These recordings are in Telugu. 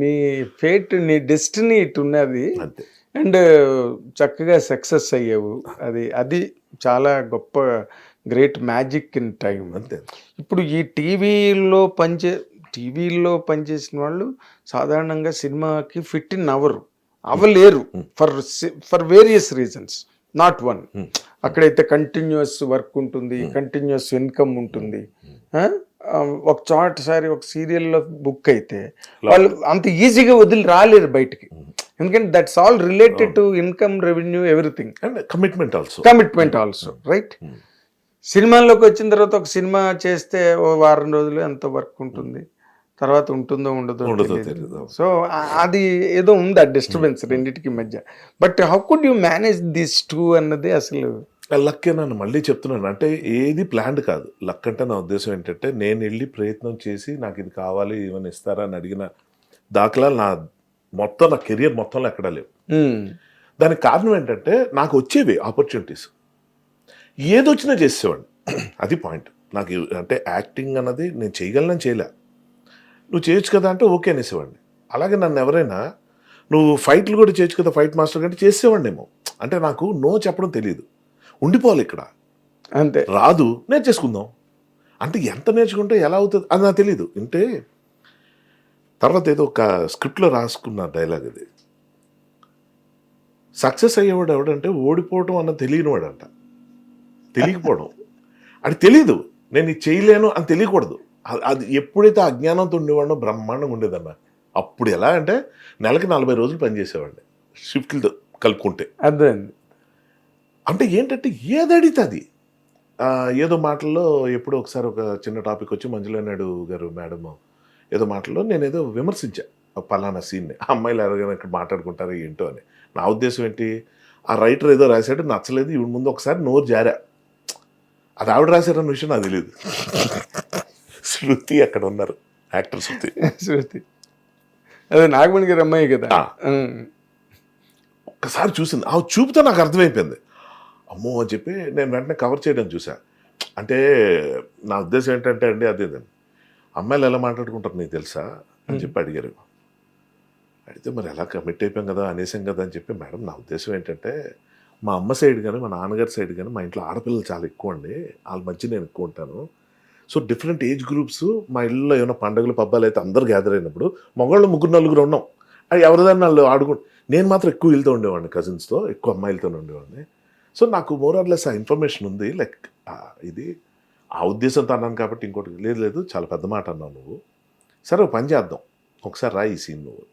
నీ ఫేట్ నీ డెస్టినీ ఇటు ఉన్నది అండ్ చక్కగా సక్సెస్ అయ్యావు. అది అది చాలా గొప్ప గ్రేట్ మ్యాజిక్ ఇన్ టైం అంతే. ఇప్పుడు ఈ టీవీలో పనిచే టీవీలో పనిచేసిన వాళ్ళు సాధారణంగా సినిమాకి ఫిట్ ఇన్ అవ్వరు అవ్వలేరు for for various reasons. Not one. అక్కడైతే కంటిన్యూస్ వర్క్ ఉంటుంది కంటిన్యూస్ ఇన్కమ్ ఉంటుంది. ఒక చోట సారి ఒక సీరియల్లో బుక్ అయితే వాళ్ళు అంత ఈజీగా వదిలి రాలేరు బయటికి. ఎందుకంటే that's all related to income revenue everything and commitment also commitment also right సినిమాల్లోకి వచ్చిన తర్వాత ఒక సినిమా చేస్తే ఓ వారం రోజులు ఎంత వర్క్ ఉంటుంది? తర్వాత ఉంటుందో ఉండదో. సో అది ఏదో ఉంది ఆ డిస్టర్బెన్స్ రెండింటికి మధ్య. But how could you manage this too అన్నది అసలు లక్ నన్ను మళ్ళీ చెప్తున్నాను అంటే ఏది ప్లాన్డ్ కాదు. లక్ అంటే నా ఉద్దేశం ఏంటంటే నేను వెళ్ళి ప్రయత్నం చేసి నాకు ఇది కావాలి ఏమైనా ఇస్తారా అని అడిగిన దాఖలాలు నా మొత్తం నా కెరియర్ మొత్తంలో ఎక్కడా లేవు. దానికి కారణం ఏంటంటే నాకు వచ్చేవి ఆపర్చునిటీస్ ఏదొచ్చినా చేసేవాడిని. అది పాయింట్ నాకు అంటే యాక్టింగ్ అన్నది నేను చేయగలను చేయలే? నువ్వు చేయొచ్చు కదా అంటే ఓకే అనేసేవాడిని. అలాగే నన్ను ఎవరైనా నువ్వు ఫైట్లు కూడా చేయొచ్చు కదా ఫైట్ మాస్టర్ కంటే చేసేవాడినేమో. అంటే నాకు నో చెప్పడం తెలియదు ఉండిపోవాలి ఇక్కడ. అంతే. రాదు నేర్చేసుకుందాం. అంటే ఎంత నేర్చుకుంటే ఎలా అవుతుంది? అది నాకు తెలియదు అంటే తర్వాత ఏదో ఒక స్క్రిప్ట్లో రాసుకున్న డైలాగ్ ఇది. సక్సెస్ అయ్యేవాడు ఎవడంటే ఓడిపోవడం అన్న తెలియనివాడంట. తెలియకపోవడం. అది తెలీదు. నేను ఇది చేయలేను అని తెలియకూడదు. అది ఎప్పుడైతే అజ్ఞానంతో ఉండేవాడో బ్రహ్మాండంగా ఉండేదన్న. అప్పుడు ఎలా అంటే నెలకి నలభై రోజులు పనిచేసేవాడిని. షిఫ్ట్లతో కలుపుకుంటే. అర్థమైంది. అంటే ఏంటంటే ఏదడితే అది ఏదో మాటల్లో ఎప్పుడో ఒకసారి ఒక చిన్న టాపిక్ వచ్చి మంజుల నాయుడు గారు మేడం ఏదో మాటల్లో నేను ఏదో విమర్శించా పలానా సీన్ని అమ్మాయిలు ఎవరైనా ఇక్కడ మాట్లాడుకుంటారో ఏంటో అని. నా ఉద్దేశం ఏంటి? ఆ రైటర్ ఏదో రాశాడు నచ్చలేదు ఇవి ముందు ఒకసారి నోరు జారా. అది ఆవిడ రాశారన్న విషయం నాకు తెలియదు శృతి అక్కడ ఉన్నారు యాక్టర్ శృతి. శృతి. అదే నాగమణి గారి అమ్మాయి కదా. ఒక్కసారి చూసింది. ఆ చూపుతో నాకు అర్థమైపోయింది. అమ్మో అని చెప్పి నేను వెంటనే కవర్ చేయడం చూసా. అంటే నా ఉద్దేశం ఏంటంటే అండి అదే. అమ్మాయిలు ఎలా మాట్లాడుకుంటారు నీకు తెలుసా? అని చెప్పి అడిగారు. అడిగితే మరి ఎలా కమిట్ అయిపోయాం కదా అనేసాం కదా అని చెప్పి మేడం నా ఉద్దేశం ఏంటంటే మా అమ్మ సైడ్ కానీ మా నాన్నగారి సైడ్ కానీ మా ఇంట్లో ఆడపిల్లలు చాలా ఎక్కువ అండి. వాళ్ళ మధ్య నేను ఎక్కువ ఉంటాను. సో డిఫరెంట్ ఏజ్ గ్రూప్స్ మా ఇళ్ళలో ఏమైనా పండుగలు పబ్బాలు అయితే అందరు గ్యాదర్ అయినప్పుడు మగవాళ్ళు ముగ్గురు నలుగురు ఉన్నాం. అది ఎవరిదాన్ని వాళ్ళు ఆడుకు నేను మాత్రం ఎక్కువ వెళ్తూ ఉండేవాడిని కజిన్స్తో ఎక్కువ అమ్మాయిలతో ఉండేవాడిని. సో నాకు మోర్ ఆర్ లెస్ ఆ ఇన్ఫర్మేషన్ ఉంది. లైక్ ఇది ఆ ఉద్దేశంతో అన్నాను కాబట్టి ఇంకోటి లేదు లేదు చాలా పెద్ద మాట అన్నావు నువ్వు. సరే పని చేద్దాం. ఒకసారి రా ఈ సీన్ నువ్వు.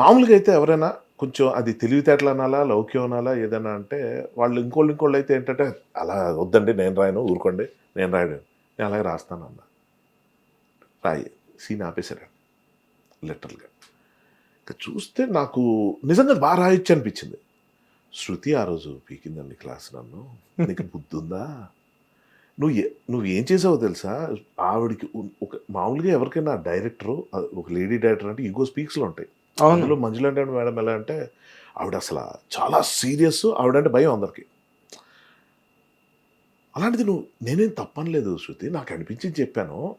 మామూలుగా అయితే ఎవరైనా కొంచెం అది తెలివితేటలు అనాలా లౌక్యం అనాలా ఏదైనా అంటే వాళ్ళు ఇంకోళ్ళు ఇంకోళ్ళు అయితే ఏంటంటే అలా వద్దండి నేను రాయను ఊరుకోండి నేను రాయడం నేను అలాగే రాస్తాను అన్న. రాయి సీన్ ఆపేశాడు. లిటరల్గా ఇంకా చూస్తే నాకు నిజంగా బాగా రాయొచ్చు అనిపించింది. శృతి ఆ రోజు పీకిందండి క్లాస్ నన్ను. నీకు బుద్ధి ఉందా నువ్వు ఏ నువ్వు ఏం చేసావో తెలుసా? ఆవిడకి ఒక మామూలుగా ఎవరికైనా డైరెక్టరు ఒక లేడీ డైరెక్టర్ అంటే ఈగో స్పీక్స్లో ఉంటాయి. అందులో మంజుల అంటే మేడం ఎలా అంటే ఆవిడ అసలు చాలా సీరియస్ ఆవిడంటే భయం అందరికి. అలాంటిది నువ్వు నేనేం తప్పనలేదు శృతి నాకు అనిపించింది చెప్పాను.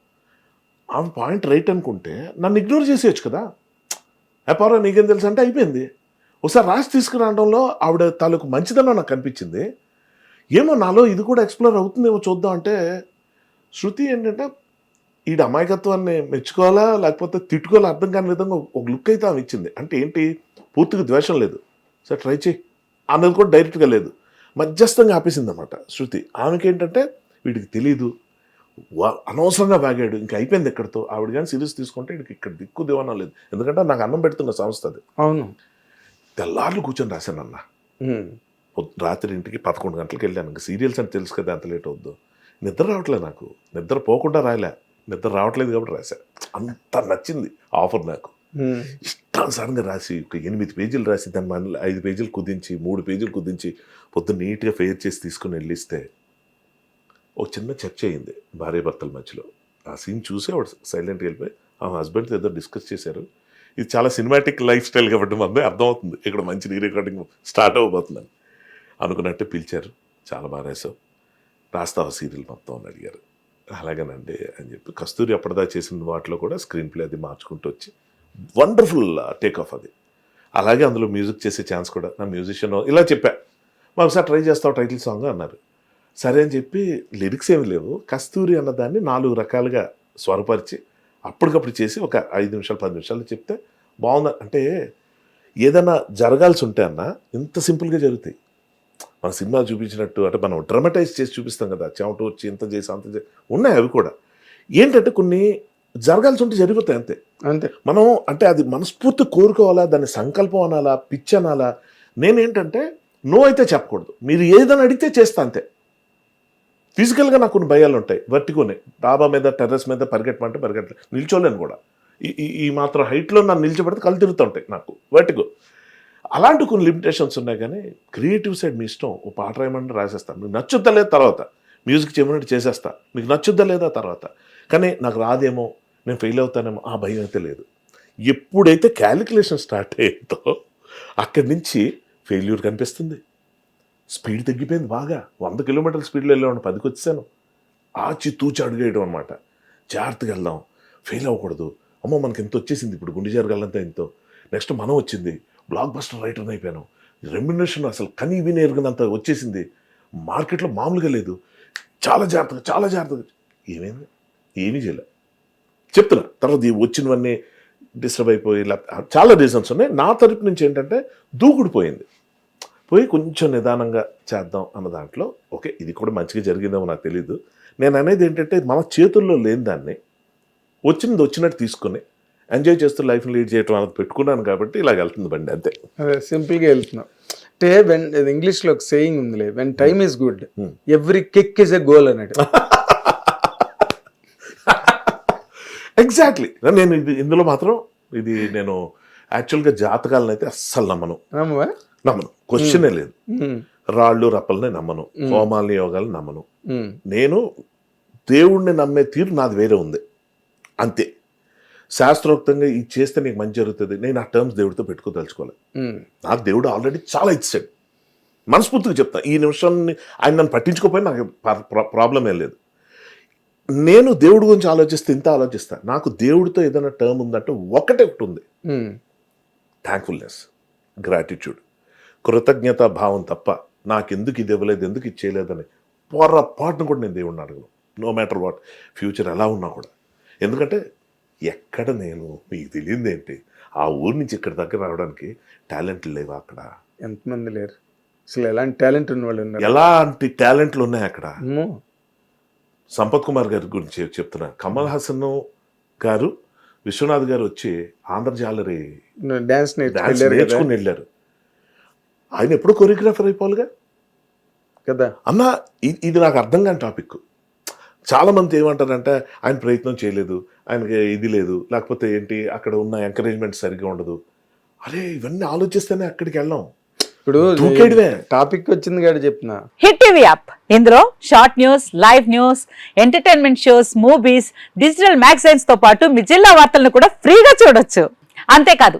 ఆమె పాయింట్ రైట్ అనుకుంటే నన్ను ఇగ్నోర్ చేసేయచ్చు కదా. వ్యాపారం నీకేం తెలుసు అంటే అయిపోయింది. ఒకసారి రాసి తీసుకురావడంలో ఆవిడ తాలూకు మంచిదనం నాకు కనిపించింది ఏమో నాలో ఇది కూడా ఎక్స్ప్లోర్ అవుతుందేమో చూద్దాం అంటే శృతి ఏంటంటే ఈ అమాయకత్వాన్ని మెచ్చుకోవాలా లేకపోతే తిట్టుకోవాలా అర్థం కాని విధంగా ఒక లుక్ అయితే ఆమె ఇచ్చింది. అంటే ఏంటి? పూర్తిగా ద్వేషం లేదు. సరే ట్రై చేయి అన్నది కూడా డైరెక్ట్గా లేదు. మధ్యస్థంగా ఆపేసింది అనమాట శృతి. ఆమెకి ఏంటంటే వీడికి తెలియదు అనవసరంగా బాగాడు ఇంకా అయిపోయింది ఎక్కడితో? ఆవిడ కానీ సిరీస్ తీసుకుంటే వీడికి ఇక్కడ దిక్కు దివానా లేదు. ఎందుకంటే నాకు అన్నం పెడుతున్న సంస్థ అది. అవును. తెల్లార్లు కూర్చొని రాశాను అన్న. మ్మ్. పొద్దు- రాత్రి ఇంటికి పదకొండు గంటలకు వెళ్ళాను. ఇంకా సీరియల్స్ అని తెలుసు కదా ఎంత లేట్ అవుద్దు. నిద్ర రావట్లేదు నాకు. నిద్ర పోకుండా రాయలే. నిద్ర రావట్లేదు కాబట్టి రాశా. అంత నచ్చింది ఆఫర్ నాకు. ఇష్టానుసారంగా రాసి ఎనిమిది పేజీలు రాసి దాన్ని మళ్ళీ ఐదు పేజీలు కుదించి మూడు పేజీలు కుదించి పొద్దున్న నీట్గా ఫెయిర్ చేసి తీసుకుని వెళ్ళిస్తే ఒక చిన్న చర్చ అయింది భార్య భర్తల మధ్యలో. ఆ సీన్ చూసి ఆవిడ సైలెంట్గా వెళ్ళిపోయి ఆ హస్బెండ్తో ఏదో డిస్కస్ చేశారు. ఇది చాలా సినిమాటిక్ లైఫ్ స్టైల్ కాబట్టి మంది అర్థమవుతుంది. ఇక్కడ మంచి రీ రికార్డింగ్ స్టార్ట్ అవ్వబోతుందని. అనుకున్నట్టే పిలిచారు. చాలా బాగా రాసావు రాస్తావా సీరియల్ మొత్తం అని అడిగారు. అలాగేనండి అని చెప్పి కస్తూరి అప్పటిదా చేసిన వాటిలో కూడా స్క్రీన్ ప్లే అది మార్చుకుంటూ వచ్చి వండర్ఫుల్ టేక్ ఆఫ్ అది. అలాగే అందులో మ్యూజిక్ చేసే ఛాన్స్ కూడా. నా మ్యూజిషియన్ ఇలా చెప్పా. మాకు ఒకసారి ట్రై చేస్తావు టైటిల్ సాంగ్ అన్నారు. సరే అని చెప్పి లిరిక్స్ ఏమి లేవు. కస్తూరి అన్నదాన్ని నాలుగు రకాలుగా స్వరపరిచి అప్పటికప్పుడు చేసి ఒక ఐదు నిమిషాలు పది నిమిషాలు చెప్తే బాగుంది. అంటే ఏదైనా జరగాల్సి ఉంటే అన్న ఇంత సింపుల్గా జరుగుతాయి. మన సినిమా చూపించినట్టు అంటే మనం డ్రమటైజ్ చేసి చూపిస్తాం కదా చెమట వచ్చి ఇంత చేసి అంత చేసి ఉన్నాయి అవి కూడా. ఏంటంటే కొన్ని జరగాల్సి ఉంటే జరిగిపోతాయి అంతే. అంతే. మనం అంటే అది మనస్ఫూర్తి కోరుకోవాలా దాన్ని సంకల్పం అనాలా పిచ్చి అనాలా? నేనేంటంటే నో అయితే చెప్పకూడదు. మీరు ఏదైనా అడిగితే చేస్తా అంతే. ఫిజికల్గా నాకు కొన్ని భయాలు ఉంటాయి. వర్టిగోనే డాబా మీద టెర్రస్ మీద పరిగెట్టమంటే పరిగెట్టలేదు. నిల్చోలేను కూడా. ఈ ఈ- మాత్రం హైట్లో నన్ను నిలిచిపెడితే కళ్ళు తిరుగుతూ ఉంటాయి నాకు. వర్టిగో అలాంటి కొన్ని లిమిటేషన్స్ ఉన్నాయి కానీ క్రియేటివ్ సైడ్ మీ ఇష్టం. ఓ పాట రాయమంటే రాసేస్తాను మీకు నచ్చుద్దా లేదా తర్వాత? మ్యూజిక్ చేయమన్నట్టు చేసేస్తా. మీకు నచ్చుద్దా లేదా తర్వాత? కానీ నాకు రాదేమో నేను ఫెయిల్ అవుతానేమో ఆ భయం అయితే లేదు. ఎప్పుడైతే క్యాలిక్యులేషన్ స్టార్ట్ అయ్యిందో అక్కడి నుంచి ఫెయిల్యూర్ కనిపిస్తుంది. స్పీడ్ తగ్గిపోయింది బాగా. వంద కిలోమీటర్ల స్పీడ్లో వెళ్ళాను పదికి వచ్చాను ఆచి తూచి అడుగేయడం అనమాట జాగ్రత్తగా వెళ్దాం. ఫెయిల్ అవ్వకూడదు. అమ్మో మనకి ఎంత వచ్చేసింది. ఇప్పుడు గుండె జరగాలంతా ఎంతో నెక్స్ట్ మనం వచ్చింది. బ్లాక్ బస్టర్ రైటర్ని అయిపోయాను. రెమ్యునేషన్ అసలు కనీ విని ఎరగనంత వచ్చేసింది. మార్కెట్లో మామూలుగా లేదు. చాలా జాగ్రత్తగా చాలా జాగ్రత్తగా. ఏమైంది? ఏమీ చేయలే. చెప్తున్నా. తర్వాత వచ్చినవన్నీ డిస్టర్బ్ అయిపోయి లేకపోతే చాలా రీజన్స్ ఉన్నాయి. నా తరపు నుంచి ఏంటంటే దూకుడు పోయింది. పోయి కొంచెం నిదానంగా చేద్దాం అన్న దాంట్లో ఓకే ఇది కూడా మంచిగా జరిగిందేమో నాకు తెలియదు నేను అనేది ఏంటంటే మన చేతుల్లో లేని దాన్ని వచ్చినది వచ్చినట్టు తీసుకుని ఎంజాయ్ చేస్తూ లైఫ్ని లీడ్ చేయటం అనేది పెట్టుకున్నాను కాబట్టి ఇలా వెళ్తుంది బండి అంతే. అదే సింపుల్గా వెళ్తున్నాం. అంటే వెన్ ఇంగ్లీష్లో ఒక సేయింగ్ ఉందిలే when time is good. Every kick is a goal అన్నట్టు. ఎగ్జాక్ట్లీ నేను ఇది ఇందులో మాత్రం ఇది నేను యాక్చువల్గా జాతకాలను అయితే అస్సలు నమ్మను. నమ్మను. క్వశ్చనే లేదు. రాళ్ళు రప్పల్ని నమ్మను. హోమాలని యోగాలు నమ్మను. నేను దేవుణ్ణి నమ్మే తీరు నాది వేరే ఉంది. అంతే. శాస్త్రోక్తంగా ఇది చేస్తే నీకు మంచి జరుగుతుంది. నేను ఆ టర్మ్స్ దేవుడితో పెట్టుకోదలుచుకోవాలి నాకు దేవుడు ఆల్రెడీ చాలా ఇచ్చాడు. మనస్ఫూర్తిగా చెప్తా. ఈ నిమిషాన్ని ఆయన నన్ను పట్టించుకోపోయినా నాకు ప్రాబ్లం ఏం లేదు. నేను దేవుడి గురించి ఆలోచిస్తే ఇంత ఆలోచిస్తా. నాకు దేవుడితో ఏదైనా టర్మ్ ఉందంటే ఒకటే ఒకటి ఉంది. థ్యాంక్ఫుల్నెస్ గ్రాటిట్యూడ్ కృతజ్ఞత భావం తప్ప నాకెందుకు ఇది ఇవ్వలేదు ఎందుకు ఇది చేయలేదని పొరపాటును కూడా నేను దేవుడిని అడగను. నో మ్యాటర్ వాట్ ఫ్యూచర్ ఎలా ఉన్నా కూడా. ఎందుకంటే ఎక్కడ నేను మీకు తెలియదు ఏంటి? ఆ ఊరి నుంచి ఇక్కడ దగ్గర రావడానికి టాలెంట్ లేవా అక్కడ? ఎంతమంది లేరు? అసలు ఎలాంటి టాలెంట్ ఉన్న వాళ్ళు ఉన్నారు? ఎలాంటి టాలెంట్లు ఉన్నాయి అక్కడ? సంపత్ కుమార్ గారి గురించి చెప్తున్నా. కమల్ హాసన్ గారు విశ్వనాథ్ గారు వచ్చి ఆంధ్రజాలరీ నువ్వు డాన్స్ నేర్చుకుని వెళ్ళారు. ఆయన ఎప్పుడు కొరియోగ్రాఫర్ అయిపోవాలిగా? కదా. అన్న ఇది నాకు అర్థం కాని టాపిక్ చాలా మంది ఏమంటారంటే ఆయన ప్రయత్నం చేయలేదు ఆయనకి ఇది లేదు లేకపోతే ఏంటి అక్కడ ఉన్న ఎంకరేజ్మెంట్ సరిగ్గా ఉండదు. అరే ఇవన్నీ ఆలోచిస్తేనే అక్కడికి వెళ్ళాం. ఇప్పుడు. టాపిక్ వచ్చింది కాదు చెప్తున్నా. హిట్ టీవీ యాప్ ఇందులో short news live news entertainment shows movies digital మ్యాగజైన్స్తో పాటు మీ జిల్లా వార్తలను కూడా ఫ్రీగా చూడొచ్చు. అంతేకాదు